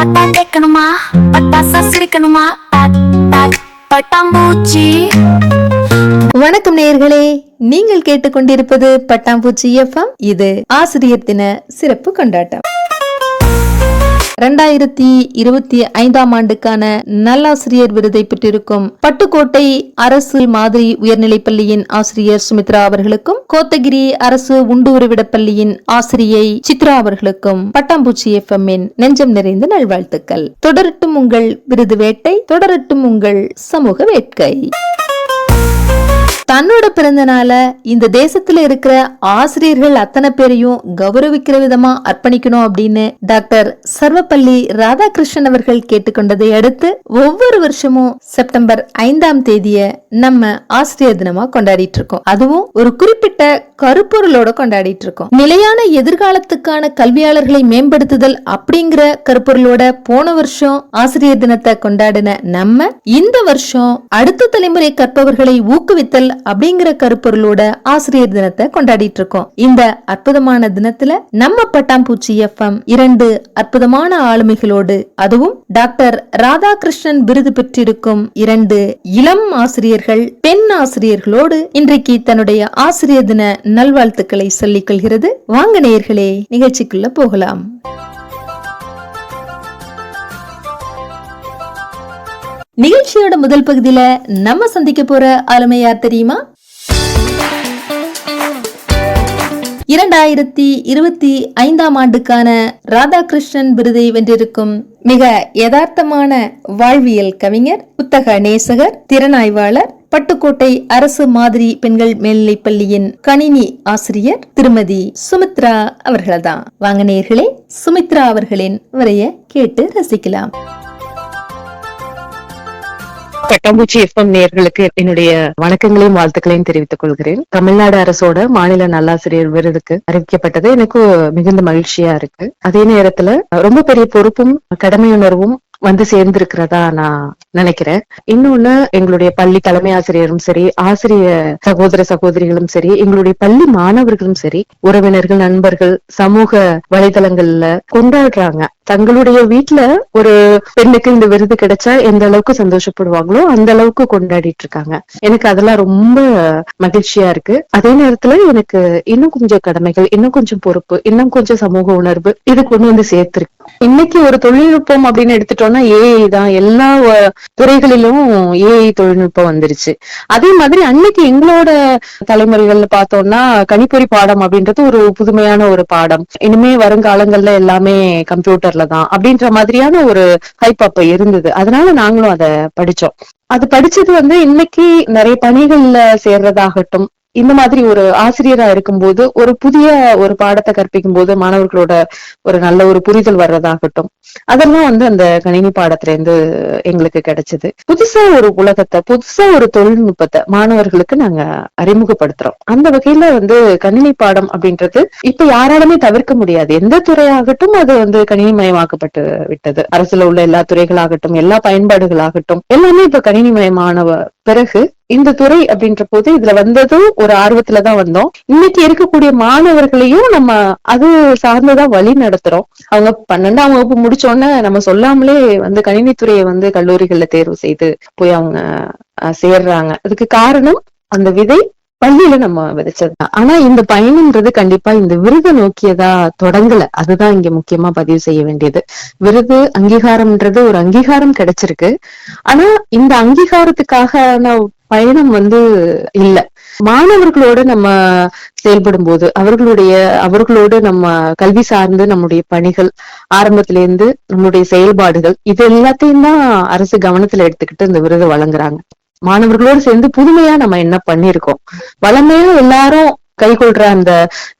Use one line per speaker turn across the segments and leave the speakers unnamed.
பட்டா கேட்கணுமா பட்டாசா சிரிக்கணுமா பட்டாம்பூச்சி.
வணக்கம் நேயர்களே. நீங்கள் கேட்டுக்கொண்டிருப்பது பட்டாம்பூச்சி எஃப்எம் இது ஆசிரியர் தின சிறப்பு கொண்டாட்டம். ரெண்டாயிரத்தி இருபத்தி ஐந்தாம் ஆண்டுக்கான நல்லாசிரியர் விருதை பெற்றிருக்கும் பட்டுக்கோட்டை அரசு மாதிரி உயர்நிலைப் பள்ளியின் ஆசிரியர் சுமித்ரா அவர்களுக்கும் கோத்தகிரி அரசு உண்டு பள்ளியின் ஆசிரியை சித்ரா அவர்களுக்கும் பட்டாம்பூச்சி எஃப்எம்மின் நெஞ்சம் நிறைந்த நல்வாழ்த்துக்கள். தொடரட்டும் உங்கள் விருது வேட்டை தொடரட்டும் உங்கள் சமூக வேட்கை. தன்னோட பிறந்த நாள இந்த தேசத்துல இருக்கிற ஆசிரியர்கள் அத்தனை பேரையும் கௌரவிக்கிற விதமா அர்ப்பணிக்கணும் அப்படின்னு டாக்டர் சர்வப்பள்ளி ராதாகிருஷ்ணன் அவர்கள் கேட்டுக்கொண்டதை அடுத்து ஒவ்வொரு வருஷமும் செப்டம்பர் ஐந்தாம் தேதிய நம்ம ஆசிரியர் தினமா கொண்டாடிட்டு இருக்கோம். அதுவும் ஒரு குறிப்பிட்ட கருப்பொருளோட கொண்டாடிட்டு இருக்கோம். நிலையான எதிர்காலத்துக்கான கல்வியாளர்களை மேம்படுத்துதல் அப்படிங்கிற கருப்பொருளோட போன வருஷம் ஆசிரியர் தினத்தை கொண்டாடின நம்ம இந்த வருஷம் அடுத்த தலைமுறை கற்பவர்களை ஊக்குவித்தல் அப்படிங்கிற கருப்பொருளோட ஆசிரியர் தினத்தை கொண்டாடிட்டு இருக்கோம் இந்த அற்புதமான தினத்துல நம்ம பட்டாம்பூச்சி எஃப்எம் இரண்டு அற்புதமான ஆளுமைகளோடு அதுவும் டாக்டர் ராதாகிருஷ்ணன் விருது பெற்றிருக்கும் இரண்டு இளம் ஆசிரியர்கள் பெண் ஆசிரியர்களோடு இன்றைக்கு தன்னுடைய ஆசிரியர் தின நல்வாழ்த்துக்களை சொல்லிக் கொள்கிறது. வாங்க நேயர்களே நிகழ்ச்சிக்குள்ள போகலாம். நிகழ்ச்சியோட முதல் பகுதியில நம்ம சந்திக்க போற ஆளுமை யார் தெரியுமா? இரண்டாயிரத்தி இருபத்தி ஐந்தாம் ஆண்டுக்கான ராதாகிருஷ்ணன் விருதை வென்றிருக்கும் மிக யதார்த்தமான வாழ்வியல் கவிஞர் புத்தக நேசகர் திறனாய்வாளர் பட்டுக்கோட்டை அரசு மாதிரி பெண்கள் மேல்நிலைப் பள்ளியின் கணினி ஆசிரியர் திருமதி சுமித்ரா அவர்கள்தான். வாங்க நேர்களே சுமித்ரா அவர்களின் உரைய கேட்டு ரசிக்கலாம்.
பட்டாம்பூச்சி எஃப்எம் நேர்களுக்கு என்னுடைய வணக்கங்களையும் வாழ்த்துக்களையும் தெரிவித்துக் கொள்கிறேன். தமிழ்நாடு அரசோட மாநில நல்லாசிரியர் விருதுக்கு அறிவிக்கப்பட்டது. எனக்கு மிகுந்த மகிழ்ச்சியா இருக்கு. அதே நேரத்துல ரொம்ப பெரிய பொறுப்பும் கடமையுணர்வும் வந்து சேர்ந்திருக்கிறதா நான் நினைக்கிறேன். இன்னொன்னு எங்களுடைய பள்ளி தலைமை ஆசிரியரும் சரி ஆசிரிய சகோதர சகோதரிகளும் சரி எங்களுடைய பள்ளி மாணவர்களும் சரி உறவினர்கள் நண்பர்கள் சமூக வலைதளங்கள்ல கொண்டாடுறாங்க. தங்களுடைய வீட்டுல ஒரு பெண்ணுக்கு இந்த விருது கிடைச்சா எந்த அளவுக்கு சந்தோஷப்படுவாங்களோ அந்த அளவுக்கு கொண்டாடிட்டு இருக்காங்க. எனக்கு அதெல்லாம் ரொம்ப மகிழ்ச்சியா இருக்கு. அதே நேரத்துல எனக்கு இன்னும் கொஞ்சம் கடமைகள் இன்னும் கொஞ்சம் பொறுப்பு இன்னும் கொஞ்சம் சமூக உணர்வு இது கொண்டு வந்து சேர்த்திருக்கு இன்னைக்கு ஒரு தொழில்நுட்பம் அப்படின்னு எடுத்துட்டோம்னா ஏஐ தான். எல்லா துறைகளிலும் ஏஐ தொழில்நுட்பம் வந்துருச்சு. அதே மாதிரி அன்னைக்கு எங்களோட தலைமுறைகள்ல பார்த்தோம்னா கணிப்பொறி பாடம் அப்படின்றது ஒரு புதுமையான ஒரு பாடம். இனிமே வருங்காலங்கள்ல எல்லாமே கம்ப்யூட்டர்ல தான் அப்படின்ற மாதிரியான ஒரு ஹைப் அப்ப இருந்தது. அதனால நாங்களும் அதை படிச்சோம். அது படிச்சது வந்து இன்னைக்கு நிறைய பணிகள்ல சேர்றதாகட்டும் இந்த மாதிரி ஒரு ஆசிரியரா இருக்கும்போது ஒரு புதிய ஒரு பாடத்தை கற்பிக்கும் போது மாணவர்களோட ஒரு நல்ல ஒரு புரிதல் வர்றதாகட்டும். அதெல்லாம் வந்து அந்த கணினி பாடத்துல இருந்து எங்களுக்கு கிடைச்சது. புதுசா ஒரு உலகத்தை புதுசா ஒரு தொழில்நுட்பத்தை மாணவர்களுக்கு நாங்க அறிமுகப்படுத்துறோம். அந்த வகையில வந்து கணினி பாடம் அப்படின்றது இப்ப யாராலுமே தவிர்க்க முடியாது. எந்த துறையாகட்டும் அது வந்து கணினிமயமாக்கப்பட்டு விட்டது. அரசுல உள்ள எல்லா துறைகளாகட்டும் எல்லா பயன்பாடுகளாகட்டும் எல்லாமே இப்ப கணினிமயமான பிறகு இந்த துறை அப்படின்ற போது இதுல வந்ததும் ஒரு ஆர்வத்துலதான் வந்தோம். இன்னைக்கு இருக்கக்கூடிய மாணவர்களையும் நம்ம அது சார்ந்துதான் வழி நடத்துறோம். அவங்க பன்னெண்டாம் வகுப்பு முடிச்சோடனே நம்ம சொல்லாமலே வந்து கணினித்துறையை வந்து கல்லூரிகள்ல தேர்வு செய்து போய் அவங்க அஹ், சேர்றாங்க. அதுக்கு காரணம் அந்த விதை பள்ளியில நம்ம விதைச்சதுதான் ஆனா இந்த பயணம்ன்றது கண்டிப்பா இந்த விருதை நோக்கியதா தொடங்கல. அதுதான் இங்க முக்கியமா பதிவு செய்ய வேண்டியது. விருது அங்கீகாரம்ன்றது ஒரு அங்கீகாரம் கிடைச்சிருக்கு. ஆனா இந்த அங்கீகாரத்துக்காக பயணம் வந்து இல்ல. மாணவர்களோட நம்ம செயல்படும் போது அவர்களுடைய அவர்களோடு நம்ம கல்வி சார்ந்து நம்முடைய பணிகள் ஆரம்பத்துல இருந்து நம்மளுடைய செயல்பாடுகள் இது எல்லாத்தையும் தான் அரசு கவனத்துல எடுத்துக்கிட்டு இந்த விருது வழங்குறாங்க. மாணவர்களோடு சேர்ந்து புதுமையா நம்ம என்ன பண்ணிருக்கோம் வளமையா எல்லாரும் கைகொள்ற அந்த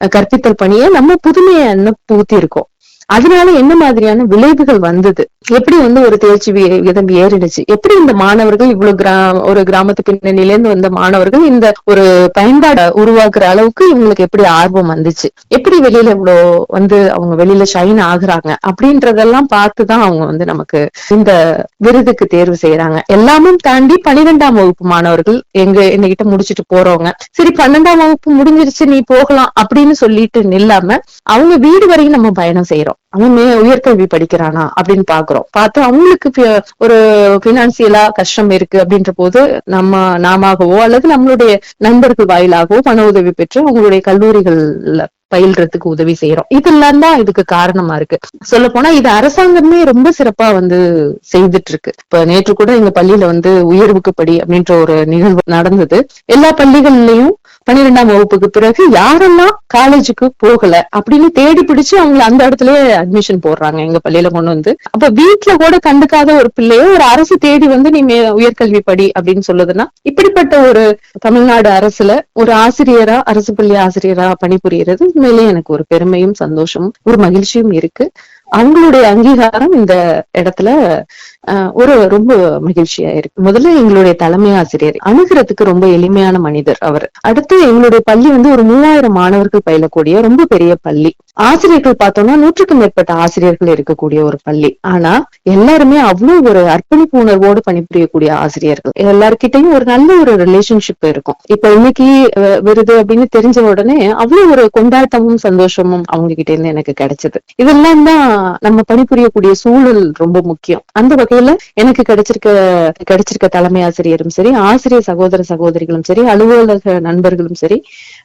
கற்பித்தல் பணியை நம்ம புதுமையா என்ன பூத்தி இருக்கோம் அதனால என்ன மாதிரியான விளைவுகள் வந்தது? எப்படி வந்து ஒரு தேர்ச்சி வி- விகிதம் ஏறிடுச்சு? எப்படி இந்த மாணவர்கள் இவ்வளவு கிரா ஒரு கிராமத்து பின்னணியிலேருந்து வந்த மாணவர்கள் இந்த ஒரு பயன்பாட உருவாக்குற அளவுக்கு இவங்களுக்கு எப்படி ஆர்வம் வந்துச்சு? எப்படி வெளியில இவ்வளவு வந்து அவங்க வெளியில ஷைன் ஆகுறாங்க? அப்படின்றதெல்லாம் பார்த்துதான் அவங்க வந்து நமக்கு இந்த விருதுக்கு தேர்வு செய்யறாங்க எல்லாமும் தாண்டி பனிரெண்டாம் வகுப்பு மாணவர்கள் எங்க எங்ககிட்ட முடிச்சிட்டு போறவங்க சரி பன்னெண்டாம் வகுப்பு முடிஞ்சிருச்சு நீ போகலாம் அப்படின்னு சொல்லிட்டு நில்லாம அவங்க வீடு வரையும் நம்ம பயணம் செய்யறோம் அவன் மே- உயர்கல்வி படிக்கிறானா அப்படின்னு பாக்குறோம் பார்த்து அவங்களுக்கு ஒரு பினான்சியலா கஷ்டம் இருக்கு அப்படின்ற போது நம்ம நாமாகவோ அல்லது நம்மளுடைய நண்பர்கள் வாயிலாகவோ பண உதவி பெற்று அவங்களுடைய கல்லூரிகள்ல பயில்றதுக்கு உதவி செய்யறோம். இதெல்லாம் தான் இதுக்கு காரணமா இருக்கு. சொல்ல போனா இது அரசாங்கமே ரொம்ப சிறப்பா வந்து செய்துட்டு இருக்கு இப்ப நேற்று கூட எங்க பள்ளியில வந்து உயர்வுக்கு படி அப்படின்ற ஒரு நிகழ்வு நடந்தது. எல்லா பள்ளிகள்லயும் பன்னிரெண்டாம் வகுப்புக்கு பிறகு யாரெல்லாம் காலேஜுக்கு போகல அப்படின்னு தேடி பிடிச்சு அவங்களை அந்த இடத்துலயே அட்மிஷன் போடுறாங்க எங்க பள்ளியில கொண்டு வந்து. அப்ப வீட்டுல கூட கண்டுக்காத ஒரு பிள்ளைய ஒரு அரசு தேடி வந்து நீ உயர்கல்வி படி அப்படின்னு சொல்லுதுன்னா இப்படிப்பட்ட ஒரு தமிழ்நாடு அரசுல ஒரு ஆசிரியரா அரசு பள்ளி ஆசிரியரா பணிபுரியறது உண்மையிலேயே எனக்கு ஒரு பெருமையும் சந்தோஷமும் ஒரு மகிழ்ச்சியும் இருக்கு. அவங்களுடைய அங்கீகாரம் இந்த இடத்துல ஆஹ், ஒரு ரொம்ப மகிழ்ச்சியா இருக்கு. முதல்ல எங்களுடைய தலைமை ஆசிரியர். அணுகிறதுக்கு ரொம்ப எளிமையான மனிதர் அவர். அடுத்து எங்களுடைய பள்ளி வந்து ஒரு மூவாயிரம் மாணவர்கள் பயிலக்கூடிய ரொம்ப பெரிய பள்ளி. ஆசிரியர்கள் பார்த்தோம்னா நூற்றுக்கும் மேற்பட்ட ஆசிரியர்கள் இருக்கக்கூடிய ஒரு பள்ளி. ஆனா எல்லாருமே அவ்வளவு ஒரு அர்ப்பணிப்பு உணர்வோடு பணிபுரியக்கூடிய ஆசிரியர்கள். எல்லார்கிட்டயும் ஒரு நல்ல ஒரு ரிலேஷன்ஷிப் இருக்கும். இப்ப இன்னைக்கு விருது அப்படின்னு தெரிஞ்ச உடனே அவ்வளவு ஒரு கொண்டாட்டமும் சந்தோஷமும் அவங்க கிட்ட இருந்து எனக்கு கிடைச்சது. இதெல்லாம் தான் நம்ம பணிபுரியக்கூடிய சூழல் ரொம்ப முக்கியம். அந்த வகையில எனக்கு கிடைச்சிருக்க கிடைச்சிருக்க தலைமை ஆசிரியரும் சரி ஆசிரியர் சகோதர சகோதரிகளும் சரி அலுவலக நண்பர்களும் சரி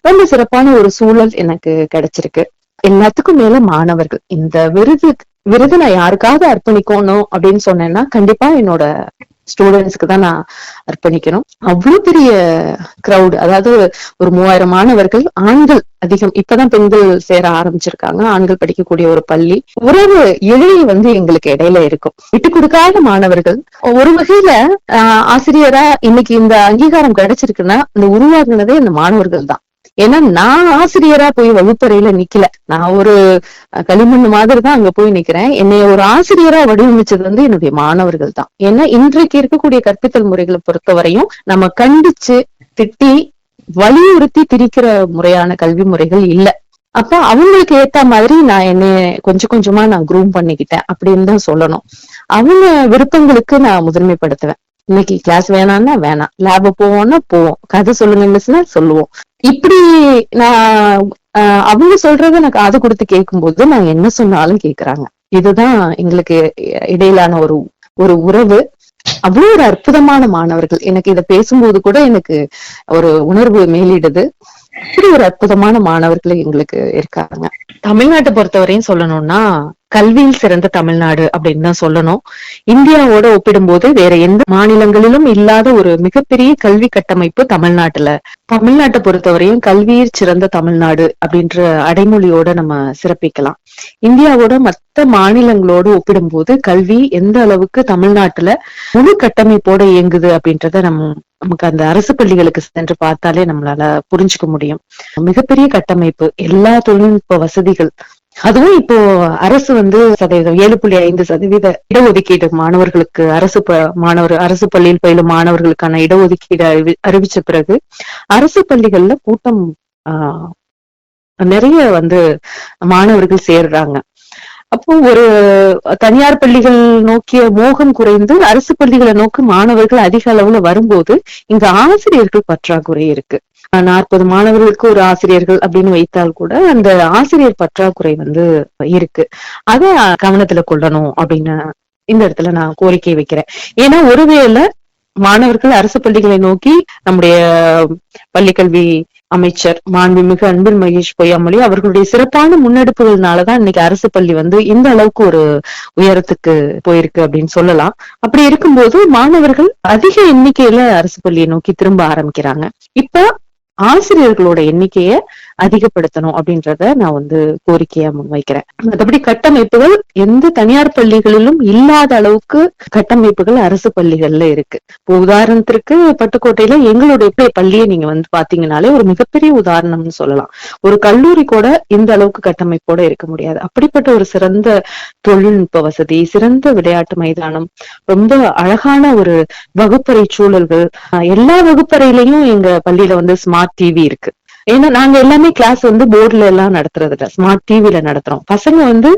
ரொம்ப சிறப்பான ஒரு சூழல் எனக்கு கிடைச்சிருக்கு. எல்லாத்துக்கும் மேல மாணவர்கள். இந்த விருது விருது நான் யாருக்காக அர்ப்பணிக்கணும் அப்படின்னு சொன்னேன்னா கண்டிப்பா என்னோட ஸ்டூடெண்ட்ஸ்க்கு தான் நான் அர்ப்பணிக்கணும். அவ்வளவு பெரிய கிரவுட் அதாவது ஒரு மூவாயிரம் மாணவர்கள் ஆண்கள் அதிகம். இப்பதான் பெண்கள் சேர ஆரம்பிச்சிருக்காங்க. ஆண்கள் படிக்கக்கூடிய ஒரு பள்ளி. உறவு இழைய வந்து எங்களுக்கு இடையில இருக்கும். விட்டு கொடுக்காத மாணவர்கள். ஒரு வகையில ஆஹ், ஆசிரியரா இன்னைக்கு இந்த அங்கீகாரம் கிடைச்சிருக்குன்னா இந்த உருவாக்குனதே இந்த மாணவர்கள் தான். ஏன்னா நான் ஆசிரியரா போய் வகுப்பறையில நிக்கல. நான் ஒரு களிமண் மாதிரி தான் அங்க போய் நிக்கிறேன். என்னைய ஒரு ஆசிரியரா வடிவமைச்சது வந்து என்னுடைய மாணவர்கள் தான். ஏன்னா இன்றைக்கு இருக்கக்கூடிய கற்பித்தல் முறைகளை பொறுத்தவரையும் நம்ம கண்டிச்சு திட்டி வலியுறுத்தி திரிக்கிற முறையான கல்வி முறைகள் இல்ல. அப்ப அவங்களுக்கு ஏத்த மாதிரி நான் என்னைய கொஞ்சம் கொஞ்சமா நான் குரூம் பண்ணிக்கிட்டேன் அப்படின்னு தான் சொல்லணும். அவங்க விருப்பங்களுக்கு நான் முதன்மைப்படுத்துவேன். இன்னைக்கு கிளாஸ் வேணாம்னா வேணாம். லேப போவோம்னா போவோம். கதை சொல்லுங்க மிஸ்னா சொல்லுவோம். இப்படி நான் ஆஹ், அவங்க சொல்றத நான் காது கொடுத்து கேட்கும்போது நான் என்ன சொன்னாலும் கேக்குறாங்க. இதுதான் எங்களுக்கு இடையிலான ஒரு ஒரு உறவு. அவ்வளவு ஒரு அற்புதமான மாணவர்கள். எனக்கு இத பேசும்போது கூட எனக்கு ஒரு உணர்வு மேலிடுது. இப்படி ஒரு அற்புதமான மாணவர்கள் எங்களுக்கு இருக்காங்க. தமிழ்நாட்டை பொறுத்தவரையும் சொல்லணும்னா கல்வியில் சிறந்த தமிழ்நாடு அப்படின்னு தான் சொல்லணும். இந்தியாவோட ஒப்பிடும்போது வேற எந்த மாநிலங்களிலும் இல்லாத ஒரு மிகப்பெரிய கல்வி கட்டமைப்பு தமிழ்நாட்டுல. தமிழ்நாட்டை பொறுத்தவரையும் கல்வியில் சிறந்த தமிழ்நாடு அப்படின்ற அடைமொழியோட நம்ம சிறப்பிக்கலாம். இந்தியாவோட மத்த மாநிலங்களோடு ஒப்பிடும்போது கல்வி எந்த அளவுக்கு தமிழ்நாட்டுல முழு கட்டமைப்போட இயங்குது அப்படின்றத நம்ம நமக்கு அந்த அரசு பள்ளிகளுக்கு சென்று பார்த்தாலே நம்மளால புரிஞ்சுக்க முடியும். மிகப்பெரிய கட்டமைப்பு எல்லா தொழில்நுட்ப வசதிகள் அதுவும் இப்போ அரசு வந்து சதவீதம் ஏழு புள்ளி ஐந்து சதவீத இடஒதுக்கீடு மாணவர்களுக்கு அரசு ப- மாணவர் அரசு பள்ளியில் பயிலும் மாணவர்களுக்கான இடஒதுக்கீடு அறிவி அறிவிச்ச பிறகு அரசு பள்ளிகள்ல கூட்டம் ஆஹ் நிறைய வந்து மாணவர்கள் சேர்றாங்க. அப்போ ஒரு தனியார் பள்ளிகள் நோக்கிய மோகம் குறைந்து அரசு பள்ளிகளை நோக்கி மாணவர்கள் அதிக அளவுல வரும்போது இங்க ஆசிரியர்கள் பற்றாக்குறை இருக்கு. நாற்பது மாணவர்களுக்கு ஒரு ஆசிரியர்கள் அப்படின்னு வைத்தால் கூட அந்த ஆசிரியர் பற்றாக்குறை வந்து இருக்கு. அதை கவனத்துல கொள்ளணும் அப்படின்னு இந்த இடத்துல நான் கோரிக்கை வைக்கிறேன். ஏன்னா ஒருவேளை மாணவர்கள் அரசு பள்ளிகளை நோக்கி நம்முடைய பள்ளிக்கல்வி அமைச்சர் மாண்புமிகு அன்பில் மகேஷ் பொய்யாமொழி அவர்களுடைய சிறப்பான முன்னெடுப்புகள்னாலதான் இன்னைக்கு அரசு பள்ளி வந்து இந்த அளவுக்கு ஒரு உயரத்துக்கு போயிருக்கு அப்படின்னு சொல்லலாம். அப்படி இருக்கும்போது மாணவர்கள் அதிக எண்ணிக்கையில அரசு பள்ளியை நோக்கி திரும்ப ஆரம்பிக்கிறாங்க. இப்ப ஆசிரியர்களோட எண்ணிக்கைய அதிகப்படுத்தணும் அப்படின்றத நான் வந்து கோரிக்கையா முன்வைக்கிறேன். மற்றபடி கட்டமைப்புகள் எந்த தனியார் பள்ளிகளிலும் இல்லாத அளவுக்கு கட்டமைப்புகள் அரசு பள்ளிகள்ல இருக்கு. இப்போ உதாரணத்திற்கு பட்டுக்கோட்டையில எங்களுடைய பள்ளியை நீங்க வந்து பாத்தீங்கன்னாலே ஒரு மிகப்பெரிய உதாரணம்னு சொல்லலாம். ஒரு கல்லூரி கூட இந்த அளவுக்கு கட்டமைப்போட இருக்க முடியாது. அப்படிப்பட்ட ஒரு சிறந்த தொழில்நுட்ப வசதி சிறந்த விளையாட்டு மைதானம் ரொம்ப அழகான ஒரு வகுப்பறை சூழல்கள் எல்லா வகுப்பறையிலயும் எங்க பள்ளியில வந்து ஸ்மார்ட் டிவி இருக்கு. ஏன்னா நாங்க எல்லாமே கிளாஸ் வந்து போர்டுல எல்லாம் நடத்துறது இல்ல ஸ்மார்ட் டிவில நடத்துறோம். பசங்க வந்து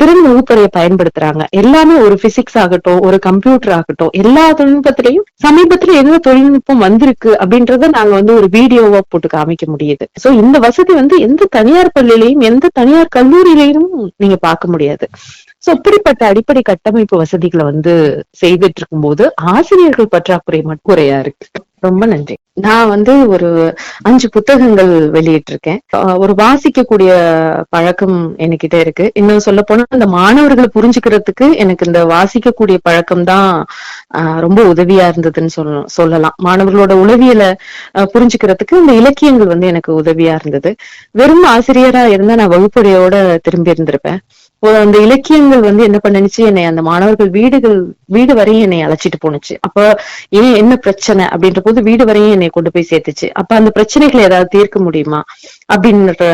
திறன் வகுப்பறையை பயன்படுத்துறாங்க. எல்லாமே ஒரு பிசிக்ஸ் ஆகட்டும் ஒரு கம்ப்யூட்டர் ஆகட்டும் எல்லா தொழில்நுட்பத்திலையும் சமீபத்துல என்ன தொழில்நுட்பம் வந்திருக்கு அப்படின்றத நாங்க வந்து ஒரு வீடியோவா போட்டு காமிக்க முடியுது. சோ இந்த வசதி வந்து எந்த தனியார் பள்ளியிலையும் எந்த தனியார் கல்லூரியிலையும் நீங்க பார்க்க முடியாது. சோ இப்படிப்பட்ட அடிப்படை கட்டமைப்பு வசதிகளை வந்து செய்துட்டு இருக்கும்போது ஆசிரியர்கள் பற்றாக்குறை மட்டும் குறையா இருக்கு. ரொம்ப நன்றி. நான் வந்து ஒரு அஞ்சு புத்தகங்கள் வெளியிட்டிருக்கேன். ஒரு வாசிக்கக்கூடிய பழக்கம் என்கிட்ட இருக்கு. இன்னும் சொல்ல போனா இந்த மாணவர்களை புரிஞ்சுக்கிறதுக்கு எனக்கு இந்த வாசிக்கக்கூடிய பழக்கம் தான் ரொம்ப உதவியா இருந்ததுன்னு சொல்லலாம் சொல்லலாம். மாணவர்களோட உளவியலை புரிஞ்சுக்கிறதுக்கு இந்த இலக்கியங்கள் வந்து எனக்கு உதவியா இருந்தது. வெறும் ஆசிரியரா இருந்தா நான் வகுப்பறையோட திரும்பி இருந்திருப்பேன். அந்த இலக்கியங்கள் வந்து என்ன பண்ணுச்சு? என்னை அந்த மாணவர்கள் வீடுகள் வீடு வரையும் என்னை அழைச்சிட்டு போனுச்சு அப்ப ஏன் என்ன பிரச்சனை? அப்படின்ற போது வீடு வரையும் என்னை கொண்டு போய் சேர்த்துச்சு. அப்ப அந்த பிரச்சனைகளை ஏதாவது தீர்க்க முடியுமா? அப்படின்ற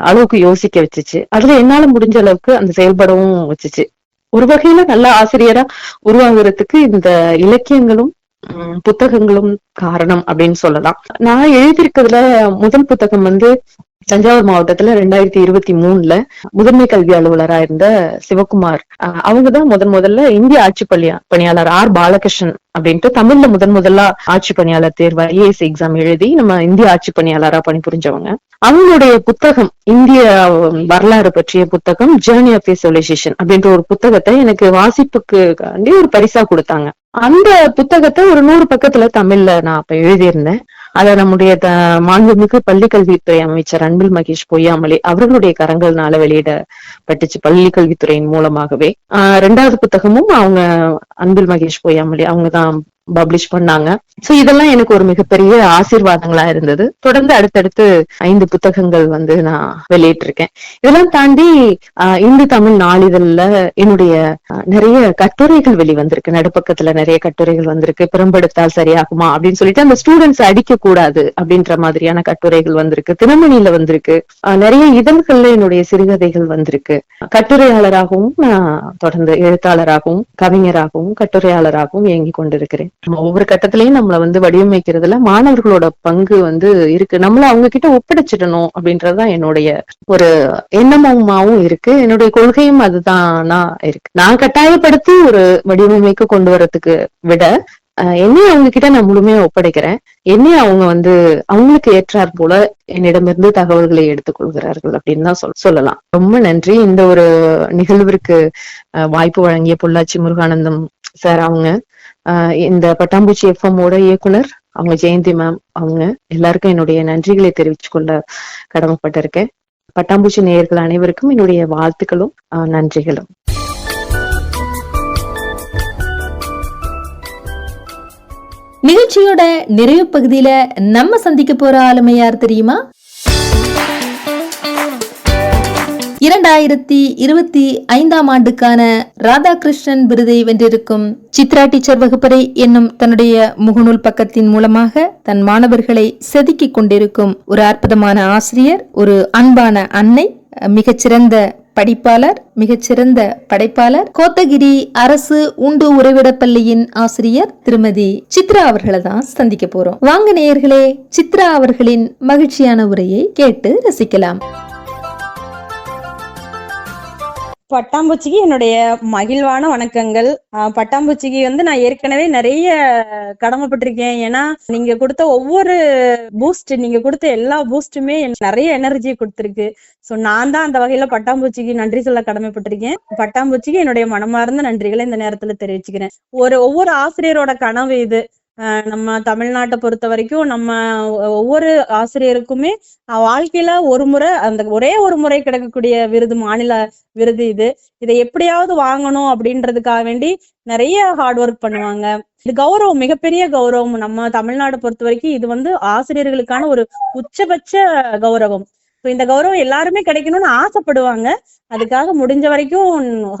அளவுக்கு யோசிக்க வச்சுச்சு. அதுல என்னால முடிஞ்ச அளவுக்கு அந்த செயல்படவும் வச்சுச்சு. ஒரு வகையில நல்ல ஆசிரியரா உருவாகுறதுக்கு இந்த இலக்கியங்களும் உம், புத்தகங்களும் காரணம் அப்படின்னு சொல்லலாம். நான் எழுதியிருக்கிறதுல முதல் புத்தகம் வந்து தஞ்சாவூர் மாவட்டத்துல ரெண்டாயிரத்தி இருபத்தி மூணுல முதன்மை கல்வி அலுவலரா இருந்த சிவகுமார். அவங்கதான் முதன் முதல்ல இந்திய ஆட்சி பள்ளி பணியாளர் ஆர் பாலகிருஷ்ணன் அப்படின்ட்டு தமிழ்ல முதன் முதல்ல ஆட்சி பணியாளர் தேர்வு ஐஏஎஸ் எக்ஸாம் எழுதி நம்ம இந்திய ஆட்சி பணியாளரா பணிபுரிஞ்சவங்க. அவங்களுடைய புத்தகம் இந்திய வரலாறு பற்றிய புத்தகம் ஜேர்னி ஆஃப் சிவிலைசேஷன் அப்படின்ற ஒரு புத்தகத்தை எனக்கு வாசிப்புக்கு ஒரு பரிசா கொடுத்தாங்க. அந்த புத்தகத்தை ஒரு நூறு பக்கத்துல தமிழ்ல நான் அப்ப எழுதியிருந்தேன். அத நம்முடைய த- மாண்புமிகு பள்ளி கல்வித்துறை அமைச்சர் அன்பில் மகேஷ் பொய்யாமலே அவர்களுடைய கரங்கள்னால வெளியிடப்பட்டுச்சு பள்ளி கல்வித்துறையின் மூலமாகவே. ஆஹ் ரெண்டாவது புத்தகமும் அவங்க அன்பில் மகேஷ் பொய்யாமலே அவங்கதான் பப்ளிஷ் பண்ணாங்க. சோ இதெல்லாம் எனக்கு ஒரு மிகப்பெரிய ஆசீர்வாதங்களா இருந்தது. தொடர்ந்து அடுத்தடுத்து ஐந்து புத்தகங்கள் வந்து நான் வெளியிட்டிருக்கேன். இதெல்லாம் தாண்டி ஆஹ் இந்து தமிழ் நாளிதழ்ல என்னுடைய நிறைய கட்டுரைகள் வெளிவந்திருக்கு. நடுப்பக்கத்துல நிறைய கட்டுரைகள் வந்திருக்கு. பிறம்பெடுத்தால் சரியாகுமா அப்படின்னு சொல்லிட்டு அந்த ஸ்டூடெண்ட்ஸ் அடிக்க கூடாது அப்படின்ற மாதிரியான கட்டுரைகள் வந்திருக்கு. தினமணியில வந்திருக்கு. நிறைய இதழ்கள்ல என்னுடைய சிறுகதைகள் வந்திருக்கு. கட்டுரையாளராகவும் நான் தொடர்ந்து எழுத்தாளராகவும் கவிஞராகவும் கட்டுரையாளராகவும் இயங்கி கொண்டிருக்கிறேன். நம்ம ஒவ்வொரு கட்டத்திலையும் நம்மளை வந்து வடிவமைக்கிறதுல மாணவர்களோட பங்கு வந்து இருக்கு. நம்மள அவங்க கிட்ட ஒப்படைச்சிடணும் அப்படின்றதுதான் என்னுடைய ஒரு எண்ணமுமாவும் இருக்கு. என்னுடைய கொள்கையும் அதுதானா இருக்கு. நான் கட்டாயப்படுத்தி ஒரு வடிவமைக்க கொண்டு வரதுக்கு விட அஹ், அவங்க கிட்ட நான் முழுமையா ஒப்படைக்கிறேன். என்னையும் அவங்க வந்து அவங்களுக்கு ஏற்றாற் போல என்னிடமிருந்து தகவல்களை எடுத்துக்கொள்கிறார்கள் அப்படின்னு தான் சொல் சொல்லலாம். ரொம்ப நன்றி. இந்த ஒரு நிகழ்விற்கு அஹ், வாய்ப்பு வழங்கிய பொள்ளாச்சி முருகானந்தம் சார் அவங்க ஆஹ் இந்த பட்டாம்பூச்சி எஃப்எம் ஓட இயக்குனர் அவங்க ஜெயந்தி மேம் அவங்க எல்லாருக்கும் என்னுடைய நன்றிகளை தெரிவிச்சு கொள்ள கடமைப்பட்டிருக்கேன். பட்டாம்பூச்சி நேயர்கள் அனைவருக்கும் என்னுடைய வாழ்த்துக்களும் ஆஹ் நன்றிகளும்.
நிகழ்ச்சியோட நிறைவு பகுதியில நம்ம சந்திக்க போற ஆளுமை யார் தெரியுமா? இரண்டாயிரத்தி இருபத்தி ஐந்தாம் ஆண்டுக்கான ராதாகிருஷ்ணன் விருதை வென்றிருக்கும் சித்ரா டீச்சர் வகுப்பறை என்னும் தன்னுடைய முகநூல் பக்கத்தின் மூலமாக தன் மாணவர்களை செதுக்கிக் கொண்டிருக்கும் ஒரு அற்புதமான ஆசிரியர் ஒரு அன்பான அன்னை மிகச்சிறந்த படிப்பாளர் மிகச்சிறந்த படைப்பாளர் கோத்தகிரி அரசு உண்டு உறைவிடப் பள்ளியின் ஆசிரியர் திருமதி சித்ரா அவர்களை தான் சந்திக்க போறோம். வாங்க நேயர்களே சித்ரா அவர்களின் மகிழ்ச்சியான உரையை கேட்டு ரசிக்கலாம்.
பட்டாம்பூச்சிக்கு என்னுடைய மகிழ்வான வணக்கங்கள். ஆஹ் பட்டாம்பூச்சிக்கு வந்து நான் ஏற்கனவே நிறைய கடமைப்பட்டிருக்கேன். ஏன்னா நீங்க கொடுத்த ஒவ்வொரு பூஸ்ட் நீங்க கொடுத்த எல்லா பூஸ்டுமே நிறைய எனர்ஜி கொடுத்துருக்கு. சோ நான் தான் அந்த வகையில பட்டாம்பூச்சிக்கு நன்றி சொல்ல கடமைப்பட்டிருக்கேன். பட்டாம்பூச்சிக்கு என்னுடைய மனமார்ந்த நன்றிகளை இந்த நேரத்துல தெரிவிச்சுக்கிறேன். ஒரு ஒவ்வொரு ஆசிரியரோட கனவு இது. நம்ம தமிழ்நாட்டை பொறுத்த வரைக்கும் நம்ம ஒவ்வொரு ஆசிரியருக்குமே வாழ்க்கையில ஒரு முறை அந்த ஒரே ஒரு முறை கிடைக்கக்கூடிய விருது மாநில விருது இது. இதை எப்படியாவது வாங்கணும் அப்படின்றதுக்காக வேண்டி நிறைய ஹார்ட் ஒர்க் பண்ணுவாங்க. இது கௌரவம் மிகப்பெரிய கௌரவம். நம்ம தமிழ்நாடு பொறுத்த வரைக்கும் இது வந்து ஆசிரியர்களுக்கான ஒரு உச்சபட்ச கௌரவம். இப்போ இந்த கௌரவம் எல்லாருமே கிடைக்கணும்னு ஆசைப்படுவாங்க. அதுக்காக முடிஞ்ச வரைக்கும்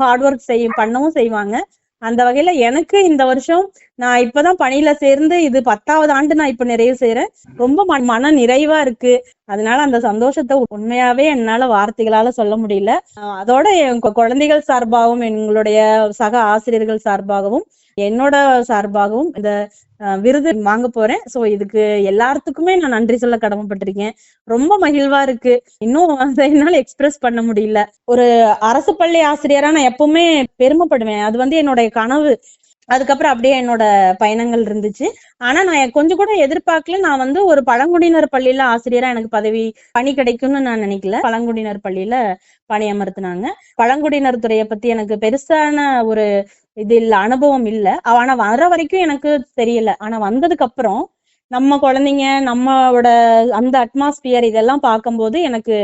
ஹார்ட் ஒர்க் செய்யும் பண்ணவும் செய்வாங்க. அந்த வகையில எனக்கு இந்த வருஷம் நான் இப்பதான் பணியில சேர்ந்து இது பத்தாவது ஆண்டு நான் இப்ப நிறைவு செய்யறேன் ரொம்ப மன நிறைவா இருக்கு. அதனால அந்த சந்தோஷத்தை உண்மையாவே என்னால வார்த்தைகளால சொல்ல முடியல. அதோட என் குழந்தைகள் சார்பாகவும் எங்களுடைய சக ஆசிரியர்கள் சார்பாகவும் என்னோட சார்பாகவும் இந்த விருது வாங்க போறேன். சோ இதுக்கு எல்லாத்துக்குமே நான் நன்றி சொல்ல கடமைப்பட்டிருக்கேன். ரொம்ப மகிழ்வா இருக்கு. இன்னும் அதை என்னால எக்ஸ்பிரஸ் பண்ண முடியல. ஒரு அரசு பள்ளி ஆசிரியரா நான் எப்பவுமே பெருமைப்படுவேன். அது வந்து என்னுடைய கனவு. அதுக்கப்புறம் அப்படியே என்னோட பயணங்கள் இருந்துச்சு. ஆனா நான் கொஞ்சம் கூட எதிர்பார்க்கல. நான் வந்து ஒரு பழங்குடியினர் பள்ளியில ஆசிரியரா எனக்கு பதவி பணி கிடைக்கும்னு நான் நினைக்கல. பழங்குடியினர் பள்ளியில பணி அமர்த்தினாங்க. பழங்குடியினர் துறையை பத்தி எனக்கு பெருசான ஒரு இது இல்ல அனுபவம் இல்ல. ஆனா வர வரைக்கும் எனக்கு தெரியல. ஆனா வந்ததுக்கு அப்புறம் நம்ம குழந்தைங்க நம்மளோட அந்த அட்மாஸ்பியர் இதெல்லாம் பார்க்கும்போது எனக்கு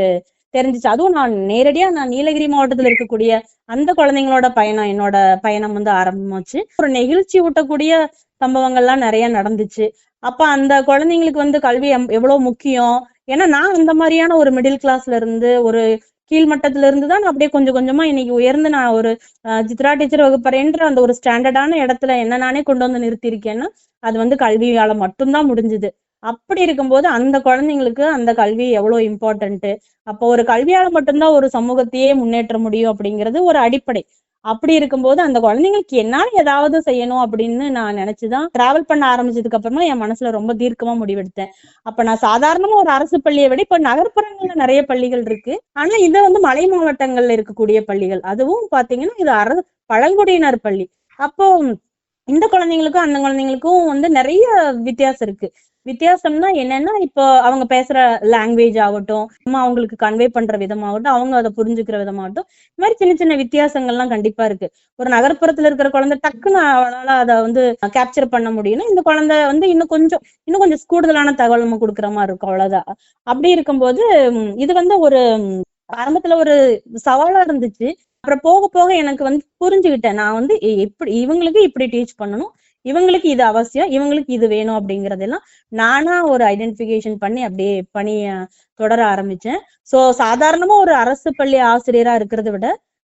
தெரிஞ்சுச்சு. அதுவும் நான் நேரடியா நான் நீலகிரி மாவட்டத்துல இருக்கக்கூடிய அந்த குழந்தைங்களோட பயணம் என்னோட பயணம் வந்து ஆரம்பமாச்சு. ஒரு நெகிழ்ச்சி ஊட்டக்கூடிய சம்பவங்கள்லாம் நிறைய நடந்துச்சு. அப்ப அந்த குழந்தைங்களுக்கு வந்து கல்வி எவ்வளவு முக்கியம்? ஏன்னா நான் அந்த மாதிரியான ஒரு மிடில் கிளாஸ்ல இருந்து ஒரு கீழ்மட்டத்துல இருந்து தான் நான் அப்படியே கொஞ்சம் கொஞ்சமா இன்னைக்கு உயர்ந்து நான் ஒரு சித்ரா டீச்சர் வகுப்பறைன்ற அந்த ஒரு ஸ்டாண்டர்டான இடத்துல என்ன நானே கொண்டு வந்து நிறுத்தியிருக்கேன்னா அது வந்து கல்வியால மட்டும்தான் முடிஞ்சுது. அப்படி இருக்கும்போது அந்த குழந்தைங்களுக்கு அந்த கல்வி எவ்வளவு இம்பார்ட்டன்ட் அப்போ ஒரு கல்வியால மட்டும்தான் ஒரு சமூகத்தையே முன்னேற்ற முடியும் அப்படிங்கிறது ஒரு அடிப்படை. அப்படி இருக்கும்போது அந்த குழந்தைங்களுக்கு என்னால ஏதாவது செய்யணும் அப்படின்னு நான் நினைச்சுதான் டிராவல் பண்ண ஆரம்பிச்சதுக்கு அப்புறமா என் மனசுல ரொம்ப தீர்க்கமா முடிவெடுத்தேன். அப்ப நான் சாதாரணமா ஒரு அரசு பள்ளியை விட இப்ப நகர்ப்புறங்கள்ல நிறைய பள்ளிகள் இருக்கு. ஆனா இது வந்து மலை மாவட்டங்கள்ல இருக்கக்கூடிய பள்ளிகள். அதுவும் பாத்தீங்கன்னா இது அரசு பழங்குடியினர் பள்ளி. அப்போ இந்த குழந்தைங்களுக்கும் அந்த குழந்தைங்களுக்கும் வந்து நிறைய வித்தியாசம் இருக்கு. வித்தியாசம்னா என்னன்னா இப்போ அவங்க பேசுற லாங்குவேஜ் ஆகட்டும் நம்ம அவங்களுக்கு கன்வே பண்ற விதமாகட்டும் அவங்க அதை புரிஞ்சுக்கிற விதமாகட்டும் இந்த மாதிரி சின்ன சின்ன வித்தியாசங்கள்லாம் கண்டிப்பா இருக்கு. ஒரு நகர்ப்புறத்துல இருக்கிற குழந்தை டக்குன்னு அவனால அதை வந்து கேப்சர் பண்ண முடியும்னா இந்த குழந்தை வந்து இன்னும் கொஞ்சம் இன்னும் கொஞ்சம் கூடுதலான தகவல் நம்ம கொடுக்குற மாதிரி இருக்கும் அவ்வளவுதான். அப்படி இருக்கும்போது இது வந்து ஒரு ஆரம்பத்துல ஒரு சவாலா இருந்துச்சு. அப்புறம் போக போக எனக்கு வந்து புரிஞ்சுக்கிட்டேன் நான் வந்து எப்படி இவங்களுக்கு இப்படி டீச் பண்ணணும். இவங்களுக்கு இது அவசியம் இவங்களுக்கு இது வேணும் அப்படிங்கறதெல்லாம் நானா ஒரு ஐடென்டிபிகேஷன் பண்ணி அப்படியே பணிய தொடர ஆரம்பிச்சேன். சோ சாதாரணமா ஒரு அரசு பள்ளி ஆசிரியரா இருக்கிறத விட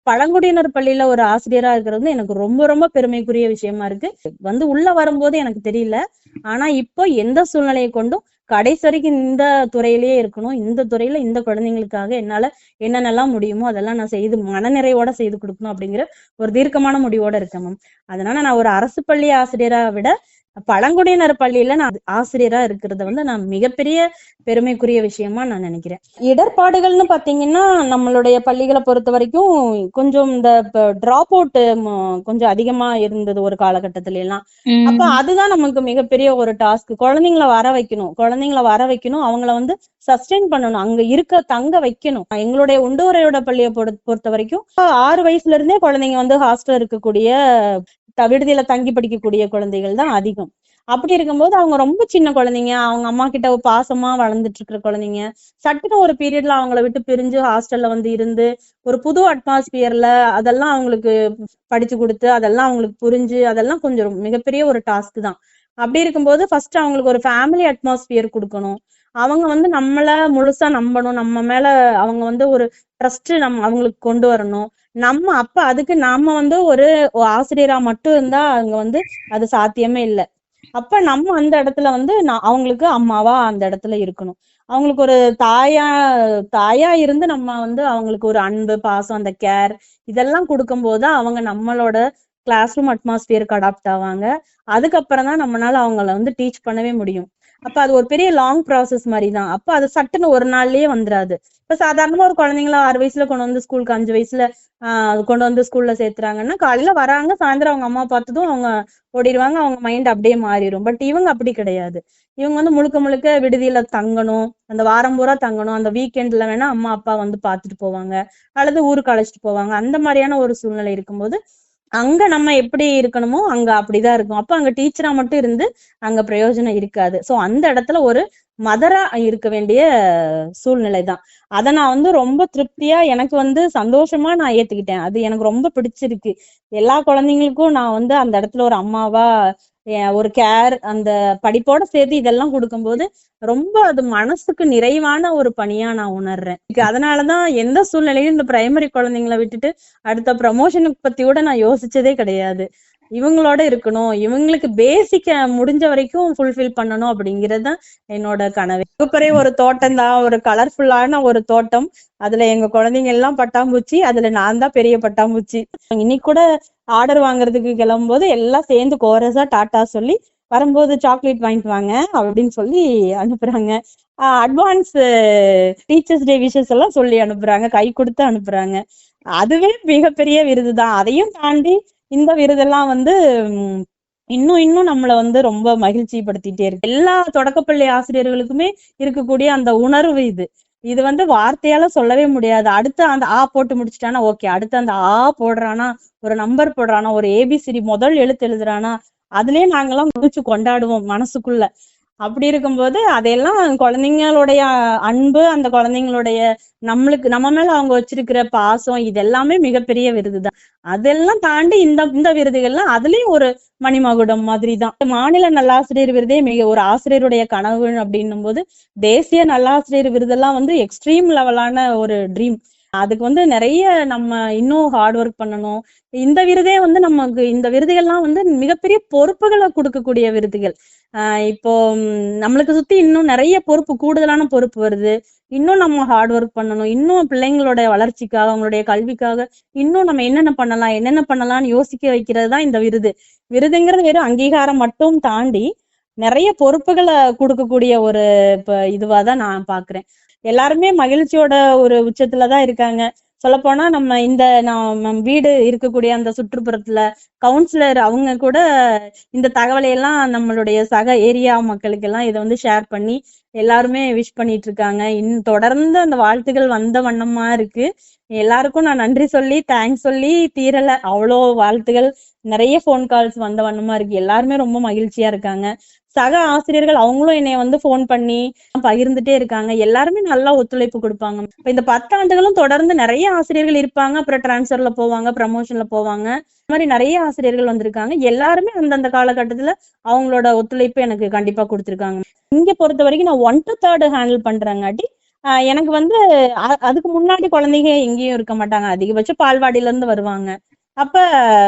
பழங்குடியினர் பள்ளியில ஒரு ஆசிரியரா இருக்கிறது வந்து எனக்கு ரொம்ப ரொம்ப பெருமைக்குரிய விஷயமா இருக்கு. வந்து உள்ள வரும்போது எனக்கு தெரியல. ஆனா இப்போ எந்த சூழ்நிலையை கொண்டும் கடைசி வரைக்கும் இந்த துறையிலேயே இருக்கணும். இந்த துறையில இந்த குழந்தைங்களுக்காக என்னால என்னென்னலாம் முடியுமோ அதெல்லாம் நான் செய்து மனநிறைவோட செய்து கொடுக்கணும் அப்படிங்கிற ஒரு தீர்க்கமான முடிவோட இருக்கேன் மேம் அதனால நான் ஒரு அரசு பள்ளி ஆசிரியரா விட பழங்குடியினர் பள்ளியில நான் ஆசிரியரா இருக்கிறத வந்து நான் மிகப்பெரிய பெருமைக்குரிய விஷயமா நான் நினைக்கிறேன். இடர்பாடுகள்னு பாத்தீங்கன்னா நம்மளுடைய பள்ளிகளை பொறுத்த வரைக்கும் கொஞ்சம் இந்த டிராப் அவுட் கொஞ்சம் அதிகமா இருந்தது ஒரு காலகட்டத்தில எல்லாம். அப்ப அதுதான் நமக்கு மிகப்பெரிய ஒரு டாஸ்க் குழந்தைங்கள வர வைக்கணும். குழந்தைங்கள வர வைக்கணும். அவங்கள வந்து சஸ்டெயின் பண்ணணும். அங்க இருக்க தங்க வைக்கணும். எங்களுடைய உண்டோரையோட பள்ளியை பொறு- பொறுத்த வரைக்கும் ஆறு வயசுல இருந்தே குழந்தைங்க வந்து ஹாஸ்டல் இருக்கக்கூடிய விடுதியில தங்கி படிக்கக்கூடிய குழந்தைகள் தான் அதிகம். அப்படி இருக்கும்போது அவங்க ரொம்ப சின்ன குழந்தைங்க. அவங்க அம்மா கிட்ட பாசமா வளர்ந்துட்டு இருக்கிற குழந்தைங்க. சட்டுன்னு ஒரு பீரியட்ல அவங்கள விட்டு பிரிஞ்சு ஹாஸ்டல்ல வந்து இருந்து ஒரு புது அட்மாஸ்பியர்ல அதெல்லாம் அவங்களுக்கு படிச்சு கொடுத்து அதெல்லாம் அவங்களுக்கு புரிஞ்சு அதெல்லாம் கொஞ்சம் மிகப்பெரிய ஒரு டாஸ்க் தான். அப்படி இருக்கும்போது ஃபர்ஸ்ட் அவங்களுக்கு ஒரு ஃபேமிலி அட்மாஸ்பியர் கொடுக்கணும். அவங்க வந்து நம்மள முழுசா நம்பணும். நம்ம மேல அவங்க வந்து ஒரு ட்ரஸ்ட் நம்ம அவங்களுக்கு கொண்டு வரணும். நம்ம அப்ப அதுக்கு நாம வந்து ஒரு ஆசிரியரா மட்டும் இருந்தா அங்க வந்து அது சாத்தியமே இல்லை. அப்ப நம்ம அந்த இடத்துல வந்து நான் அவங்களுக்கு அம்மாவா அந்த இடத்துல இருக்கணும். அவங்களுக்கு ஒரு தாயா தாயா இருந்து நம்ம வந்து அவங்களுக்கு ஒரு அன்பு பாசம் அந்த கேர் இதெல்லாம் கொடுக்கும்போது அவங்க நம்மளோட கிளாஸ் ரூம் அட்மாஸ்பியருக்கு அடாப்ட் ஆவாங்க. அதுக்கப்புறம் தான் நம்மளால அவங்கள வந்து டீச் பண்ணவே முடியும். அப்ப அது ஒரு பெரிய லாங் ப்ராசஸ் மாதிரி தான். அப்ப அது சட்டுன்னு ஒரு நாள்லயே வந்துடாது இப்ப சாதாரணமா ஒரு குழந்தைங்கள ஆறு வயசுல கொண்டு வந்து ஸ்கூலுக்கு அஞ்சு வயசுல ஆஹ் கொண்டு வந்து ஸ்கூல்ல சேர்த்துறாங்கன்னா காலையில வராங்க சாயந்தரம் அவங்க அம்மா பார்த்ததும் அவங்க ஓடிடுவாங்க அவங்க மைண்ட் அப்படியே மாறிடும். பட் இவங்க அப்படி கிடையாது. இவங்க வந்து முழுக்க முழுக்க விடுதியில தங்கணும் அந்த வாரம் பூரா தங்கணும் அந்த வீக்கெண்ட்ல வேணா அம்மா அப்பா வந்து பாத்துட்டு போவாங்க அல்லது ஊருக்கு அழைச்சிட்டு போவாங்க. அந்த மாதிரியான ஒரு சூழ்நிலை இருக்கும்போது அங்க நம்ம எப்படி இருக்கணுமோ அங்க அப்படிதான் இருக்கும். அப்ப அங்க டீச்சரா மட்டும் இருந்து அங்க பிரயோஜனம் இருக்காது. சோ அந்த இடத்துல ஒரு மதரா இருக்க வேண்டிய சூழ்நிலை தான் அத நான் வந்து ரொம்ப திருப்தியா எனக்கு வந்து சந்தோஷமா நான் ஏத்துக்கிட்டேன். அது எனக்கு ரொம்ப பிடிச்சிருக்கு. எல்லா குழந்தைங்களுக்கும் நான் வந்து அந்த இடத்துல ஒரு அம்மாவா ஒரு கேர் அந்த படிப்போட சேர்த்து இதெல்லாம் கொடுக்கும்போது ரொம்ப அது மனசுக்கு நிறைவான ஒரு பணியா நான் உணர்றேன். அதனாலதான் எந்த சூழ்நிலையும் இந்த பிரைமரி குழந்தைங்களை விட்டுட்டு அடுத்த ப்ரமோஷனுக்கு பத்தி கூட நான் யோசிச்சதே கிடையாது. இவங்களோட இருக்கணும். இவங்களுக்கு பேசிக்க முடிஞ்ச வரைக்கும் ஃபுல்ஃபில் பண்ணணும் அப்படிங்கிறது தான் என்னோட கனவு. வகுப்பறை ஒரு தோட்டம் தான். ஒரு கலர்ஃபுல்லான ஒரு தோட்டம். அதுல எங்க குழந்தைங்க எல்லாம் பட்டாம்பூச்சி. அதுல நான் தான் பெரிய பட்டாம்பூச்சி. இன்னைக்கு கூட ஆர்டர் வாங்குறதுக்கு கிளம்பும்போது எல்லாம் சேர்ந்து கோரஸா டாட்டா சொல்லி வரும்போது சாக்லேட் வாங்கிட்டு வாங்க அப்படின்னு சொல்லி அனுப்புறாங்க. அட்வான்ஸ் டீச்சர்ஸ் டே விஷஸ் எல்லாம் சொல்லி அனுப்புறாங்க. கை கொடுத்து அனுப்புறாங்க. அதுவே மிகப்பெரிய விருது தான் அதையும் தாண்டி இந்த விருதெல்லாம் வந்து உம், இன்னும் இன்னும் நம்மளை வந்து ரொம்ப மகிழ்ச்சி படுத்திட்டே இருக்கு. எல்லா தொடக்கப்பள்ளி ஆசிரியர்களுக்குமே இருக்கக்கூடிய அந்த உணர்வு இது. இது வந்து வார்த்தையால சொல்லவே முடியாது. அடுத்து அந்த ஆ போட்டு முடிச்சிட்டானா ஓகே. அடுத்து அந்த ஆ போடுறானா ஒரு நம்பர் போடுறானா ஒரு ஏபிசிடி முதல் எழுத்து எழுதுறானா அதுலயே நாங்கெல்லாம் முடிச்சு கொண்டாடுவோம் மனசுக்குள்ள. அப்படி இருக்கும்போது அதையெல்லாம் குழந்தைங்களுடைய அன்பு அந்த குழந்தைங்களுடைய நம்மளுக்கு நம்ம மேல அவங்க வச்சிருக்கிற பாசம் இது எல்லாமே மிகப்பெரிய விருது தான் அதெல்லாம் தாண்டி இந்த இந்த விருதுகள்லாம் அதுலயும் ஒரு மணிமகுடம் மாதிரி தான் மாநில நல்லாசிரியர் விருதே மிக ஒரு ஆசிரியருடைய கனவு அப்படின்னும் போது தேசிய நல்லாசிரியர் விருதெல்லாம் வந்து எக்ஸ்ட்ரீம் லெவலான ஒரு ட்ரீம் அதுக்கு வந்து நிறைய நம்ம இன்னும் ஹார்ட் ஒர்க் பண்ணணும். இந்த விருதே வந்து நமக்கு இந்த விருதுகள்லாம் வந்து மிகப்பெரிய பொறுப்புகளை கொடுக்கக்கூடிய விருதுகள். ஆஹ் இப்போ நம்மளுக்கு சுத்தி இன்னும் நிறைய பொறுப்பு கூடுதலான பொறுப்பு வருது. இன்னும் நம்ம ஹார்ட் ஒர்க் பண்ணணும். இன்னும் பிள்ளைங்களோட வளர்ச்சிக்காக அவங்களுடைய கல்விக்காக இன்னும் நம்ம என்னென்ன பண்ணலாம் என்னென்ன பண்ணலாம்னு யோசிக்க வைக்கிறது தான் இந்த விருது. விருதுங்கிறது வெறும் அங்கீகாரம் மட்டும் தாண்டி நிறைய பொறுப்புகளை கொடுக்கக்கூடிய ஒரு இப்ப இதுவா தான் நான் பாக்குறேன். எல்லாருமே மகிழ்ச்சியோட ஒரு உச்சத்துலதான் இருக்காங்க. சொல்லப்போனா நம்ம இந்த நம்ம வீடு இருக்கக்கூடிய அந்த சுற்றுப்புறத்துல கவுன்சிலர் அவங்க கூட இந்த தகவலை எல்லாம் நம்மளுடைய சக ஏரியா மக்களுக்கு எல்லாம் இதை வந்து ஷேர் பண்ணி எல்லாருமே விஷ் பண்ணிட்டு இருக்காங்க. இன் தொடர்ந்து அந்த வாழ்த்துகள் வந்த வண்ணமா இருக்கு. எல்லாருக்கும் நான் நன்றி சொல்லி தேங்க்ஸ் சொல்லி தீரல. அவ்வளோ வாழ்த்துகள். நிறைய ஃபோன் கால்ஸ் வந்த வண்ணமா இருக்கு. எல்லாருமே ரொம்ப மகிழ்ச்சியா இருக்காங்க. சக ஆசிரியர்கள் அவங்களும் என்னைய வந்து ஃபோன் பண்ணி பகிர்ந்துட்டே இருக்காங்க. எல்லாருமே நல்லா ஒத்துழைப்பு கொடுப்பாங்க. இப்போ இந்த பத்தாண்டுகளும் தொடர்ந்து நிறைய ஆசிரியர்கள் இருப்பாங்க. அப்புறம் டிரான்ஸ்ஃபர்ல போவாங்க ப்ரமோஷன்ல போவாங்க. இந்த மாதிரி நிறைய ஆசிரியர்கள் வந்திருக்காங்க. எல்லாருமே அந்தந்த காலகட்டத்துல அவங்களோட ஒத்துழைப்பு எனக்கு கண்டிப்பா கொடுத்துருக்காங்க. இங்க பொறுத்த வரைக்கும் நான் ஒன் டு தேர்ட் ஹேண்டில் பண்றேங்காட்டி எனக்கு வந்து அதுக்கு முன்னாடி குழந்தைங்க எங்கேயும் இருக்க மாட்டாங்க. அதிகபட்சம் பால்வாடியில இருந்து வருவாங்க. அப்ப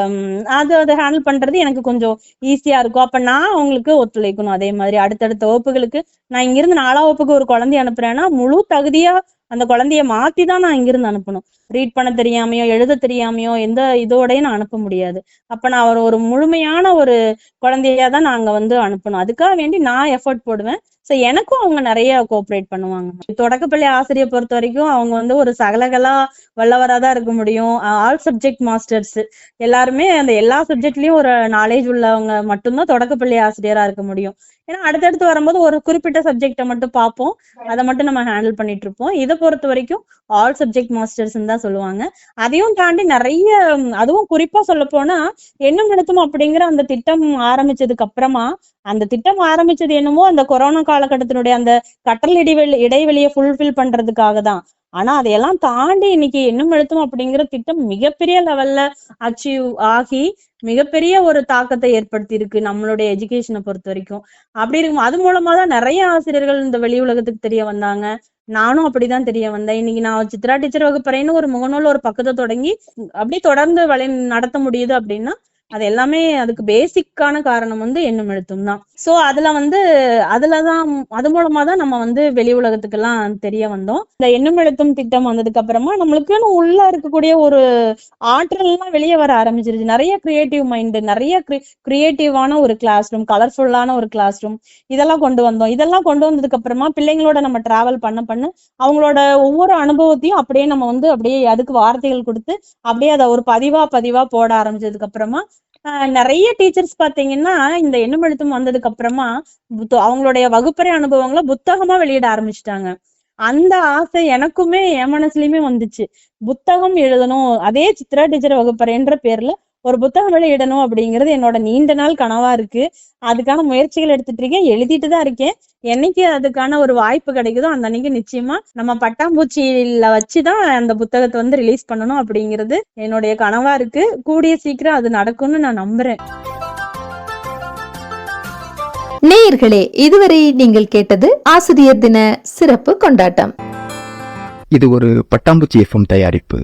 உம், அது அதை ஹேண்டில் பண்றது எனக்கு கொஞ்சம் ஈஸியா இருக்கும். அப்ப நான் அவங்களுக்கு ஒத்துழைக்கணும். அதே மாதிரி அடுத்தடுத்த வகுப்புகளுக்கு நான் இங்கிருந்து நாலாம் வகுப்புக்கு ஒரு குழந்தைய அனுப்புறேன்னா முழு தகுதியா அந்த குழந்தைய மாத்தி தான் நான் இங்கிருந்து அனுப்பணும். ரீட் பண்ண தெரியாமையோ எழுத தெரியாமையோ எந்த இதோடய நான் அனுப்ப முடியாது. அப்ப நான் அவர் ஒரு முழுமையான ஒரு குழந்தையா தான் நாங்க வந்து அனுப்பணும். அதுக்காக வேண்டி நான் எஃபர்ட் போடுவேன். சோ எனக்கும் அவங்க நிறைய கோஆப்ரேட் பண்ணுவாங்க. தொடக்கப்பள்ளி ஆசிரியை பொறுத்த வரைக்கும் அவங்க வந்து ஒரு சகலகலா வல்லவரா தான் இருக்க முடியும். ஆல் சப்ஜெக்ட் மாஸ்டர்ஸ் எல்லாருமே அந்த எல்லா சப்ஜெக்ட்லயும் ஒரு நாலேஜ் உள்ளவங்க மட்டும்தான் தொடக்கப்பள்ளி ஆசிரியரா இருக்க முடியும். ஏன்னா அடுத்தடுத்து வரும்போது ஒரு குறிப்பிட்ட சப்ஜெக்டை மட்டும் பார்ப்போம். அதை மட்டும் நம்ம ஹேண்டில் பண்ணிட்டு இருப்போம் இதை பொறுத்த வரைக்கும் ஆல் சப்ஜெக்ட் மாஸ்டர்ஸ் தான் சொல்லுவாங்க. அதையும் தாண்டி நிறைய அதுவும் குறிப்பா சொல்ல போனா என்ன நடத்தும் அப்படிங்கிற அந்த திட்டம் ஆரம்பிச்சதுக்கு அப்புறமா அந்த திட்டம் ஆரம்பிச்சது என்னமோ அந்த கொரோனா காலகட்டத்தினுடைய அந்த கற்றல் இடைவெளி இடைவெளியை ஃபுல்ஃபில் பண்றதுக்காக தான். ஆனா அதையெல்லாம் தாண்டி இன்னைக்கு இன்னும் எழுத்தும் அப்படிங்கிற திட்டம் மிகப்பெரிய லெவல்ல அச்சீவ் ஆகி மிகப்பெரிய ஒரு தாக்கத்தை ஏற்படுத்தி இருக்கு நம்மளுடைய எஜுகேஷனை பொறுத்த வரைக்கும். அப்படி இருக்கும் அது மூலமா தான் நிறைய ஆசிரியர்கள் இந்த வெளி உலகத்துக்கு தெரிய வந்தாங்க. நானும் அப்படிதான் தெரிய வந்தேன். இன்னைக்கு நான் சித்ரா டீச்சர் வகுப்பறைன்னு ஒரு முகநூல் ஒரு பக்கத்தை தொடங்கி அப்படி தொடர்ந்து வழி நடத்த முடியுது அப்படின்னா அது எல்லாமே அதுக்கு பேசிக்கான காரணம் வந்து எண்ணும் எழுத்தும் தான். சோ அதுல வந்து அதுலதான் அது மூலமா தான் நம்ம வந்து வெளி உலகத்துக்கெல்லாம் தெரிய வந்தோம். இந்த எண்ணும் எழுத்தும் திட்டம் வந்ததுக்கு அப்புறமா நம்மளுக்குன்னு உள்ள இருக்கக்கூடிய ஒரு ஆற்றல் எல்லாம் வெளியே வர ஆரம்பிச்சிருச்சு. நிறைய கிரியேட்டிவ் மைண்ட் நிறைய கிரியேட்டிவான ஒரு கிளாஸ் ரூம் கலர்ஃபுல்லான ஒரு கிளாஸ் ரூம் இதெல்லாம் கொண்டு வந்தோம். இதெல்லாம் கொண்டு வந்ததுக்கு அப்புறமா பிள்ளைங்களோட நம்ம டிராவல் பண்ண பண்ண அவங்களோட ஒவ்வொரு அனுபவத்தையும் அப்படியே நம்ம வந்து அப்படியே அதுக்கு வார்த்தைகள் கொடுத்து அப்படியே அதை ஒரு பதிவா பதிவா போட ஆரம்பிச்சதுக்கு அப்புறமா நிறைய டீச்சர்ஸ் பாத்தீங்கன்னா இந்த எண்ணும் எழுத்தும் வந்ததுக்கு அப்புறமா புத்த- அவங்களுடைய வகுப்பறை அனுபவங்களை புத்தகமா வெளியிட ஆரம்பிச்சிட்டாங்க. அந்த ஆசை எனக்குமே என் மனசுலயுமே வந்துச்சு. புத்தகம் எழுதணும் அதே சித்ரா டீச்சர் வகுப்பறைன்ற பேர்ல ஒரு புத்தகம் வெளியிடணும் அப்படிங்கிறது என்னோட நீண்ட நாள் கனவா இருக்கு. அதுக்கான முயற்சிகள் எடுத்துட்டு இருக்கேன். எழுதிட்டு தான் இருக்கேன். என்னைக்கு அதுக்கான ஒரு வாய்ப்பு கிடைக்குதோ அந்த அன்னைக்கு நிச்சயமா நம்ம பட்டாம்பூச்சியில வச்சுதான் அந்த புத்தகத்தை வந்து ரிலீஸ் பண்ணணும் அப்படிங்கிறது என்னுடைய கனவா இருக்கு. கூடிய சீக்கிரம் அது நடக்கும்னு நான் நம்புறேன்.
நேயர்களே இதுவரை நீங்கள் கேட்டது ஆசிரியர் தின சிறப்பு கொண்டாட்டம்.
இது ஒரு பட்டாம்பூச்சி எஃப்எம் தயாரிப்பு.